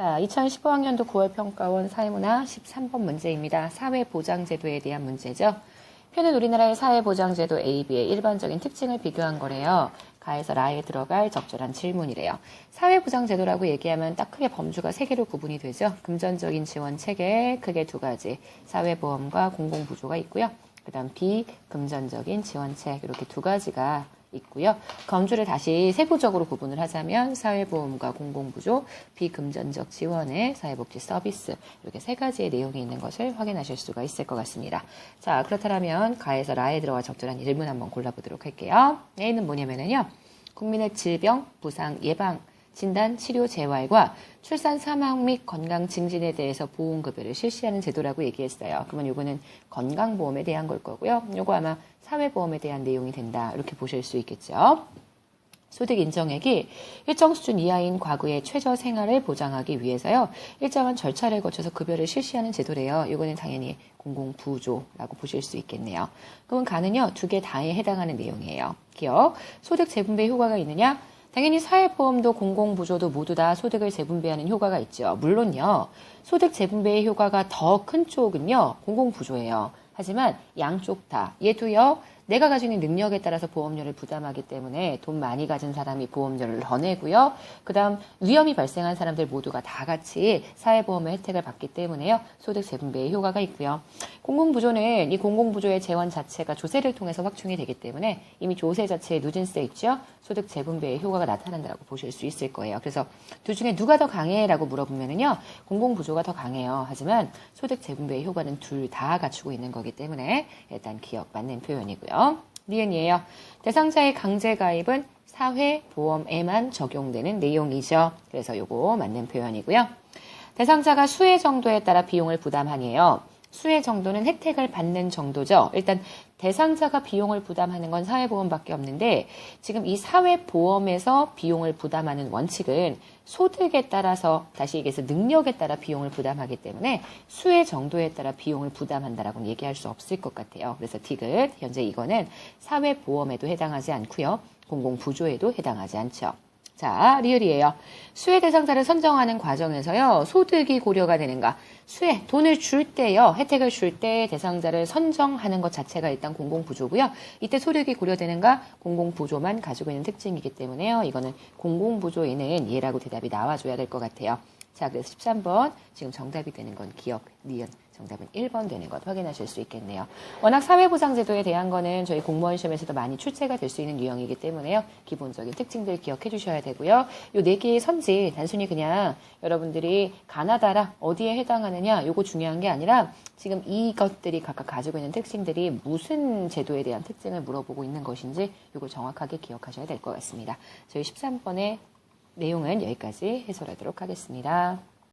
자, 2015학년도 9월 평가원 사회문화 13번 문제입니다. 사회보장제도에 대한 문제죠. 표는 우리나라의 사회보장제도 AB의 일반적인 특징을 비교한 거래요. 가에서 라에 들어갈 적절한 질문이래요. 사회보장제도라고 얘기하면 딱 크게 범주가 세 개로 구분이 되죠. 금전적인 지원 체계 크게 두 가지. 사회보험과 공공부조가 있고요. 그 다음 비금전적인 지원책 이렇게 두 가지가 있고요. 검주를 다시 세부적으로 구분을 하자면 사회보험과 공공부조, 비금전적 지원의 사회복지 서비스 이렇게 세 가지의 내용이 있는 것을 확인하실 수가 있을 것 같습니다. 자 그렇다면 가에서 라에 들어가 적절한 질문 한번 골라보도록 할게요. A는 뭐냐면요. 국민의 질병, 부상, 예방, 진단, 치료, 재활과 출산, 사망 및 건강 증진에 대해서 보험급여를 실시하는 제도라고 얘기했어요. 그러면 요거는 건강보험에 대한 걸 거고요. 요거 아마 사회보험에 대한 내용이 된다. 이렇게 보실 수 있겠죠. 소득 인정액이 일정 수준 이하인 과거의 최저 생활을 보장하기 위해서요. 일정한 절차를 거쳐서 급여를 실시하는 제도래요. 이거는 당연히 공공부조라고 보실 수 있겠네요. 그러면 가는요. 두 개 다에 해당하는 내용이에요. 기억. 소득 재분배 효과가 있느냐? 당연히 사회보험도 공공부조도 모두 다 소득을 재분배하는 효과가 있죠. 물론요. 소득 재분배의 효과가 더 큰 쪽은요. 공공부조예요. 하지만 양쪽 다. 얘도요. 내가 가지고 있는 능력에 따라서 보험료를 부담하기 때문에 돈 많이 가진 사람이 보험료를 더 내고요. 그 다음 위험이 발생한 사람들 모두가 다 같이 사회보험의 혜택을 받기 때문에요. 소득 재분배의 효과가 있고요. 공공부조는 이 공공부조의 재원 자체가 조세를 통해서 확충이 되기 때문에 이미 조세 자체에 누진세 있죠. 소득 재분배의 효과가 나타난다고 보실 수 있을 거예요. 그래서 둘 중에 누가 더 강해라고 물어보면은요. 공공부조가 더 강해요. 하지만 소득 재분배의 효과는 둘 다 갖추고 있는 거기 때문에 일단 기억 맞는 표현이고요. 니은이에요. 대상자의 강제 가입은 사회보험에만 적용되는 내용이죠. 그래서 요거 맞는 표현이고요. 대상자가 수혜 정도에 따라 비용을 부담하니에요. 수혜 정도는 혜택을 받는 정도죠. 일단 대상자가 비용을 부담하는 건 사회보험밖에 없는데 지금 이 사회보험에서 비용을 부담하는 원칙은 소득에 따라서 다시 얘기해서 능력에 따라 비용을 부담하기 때문에 수혜 정도에 따라 비용을 부담한다라고는 얘기할 수 없을 것 같아요. 그래서 디귿 현재 이거는 사회보험에도 해당하지 않고요. 공공부조에도 해당하지 않죠. 자, 리을이에요. 수혜 대상자를 선정하는 과정에서요, 소득이 고려가 되는가? 수혜, 돈을 줄 때요, 혜택을 줄 때 대상자를 선정하는 것 자체가 일단 공공부조고요. 이때 소득이 고려되는가? 공공부조만 가지고 있는 특징이기 때문에요. 이거는 공공부조에는 예라고 대답이 나와줘야 될 것 같아요. 자, 그래서 13번, 지금 정답이 되는 건 기억, 니은. 정답은 1번 되는 것 확인하실 수 있겠네요. 워낙 사회보장제도에 대한 거는 저희 공무원 시험에서도 많이 출제가 될 수 있는 유형이기 때문에요. 기본적인 특징들 기억해 주셔야 되고요. 요 네 개의 선지 단순히 그냥 여러분들이 가나다라 어디에 해당하느냐 요거 중요한 게 아니라 지금 이것들이 각각 가지고 있는 특징들이 무슨 제도에 대한 특징을 물어보고 있는 것인지 요거 정확하게 기억하셔야 될 것 같습니다. 저희 13번의 내용은 여기까지 해설하도록 하겠습니다.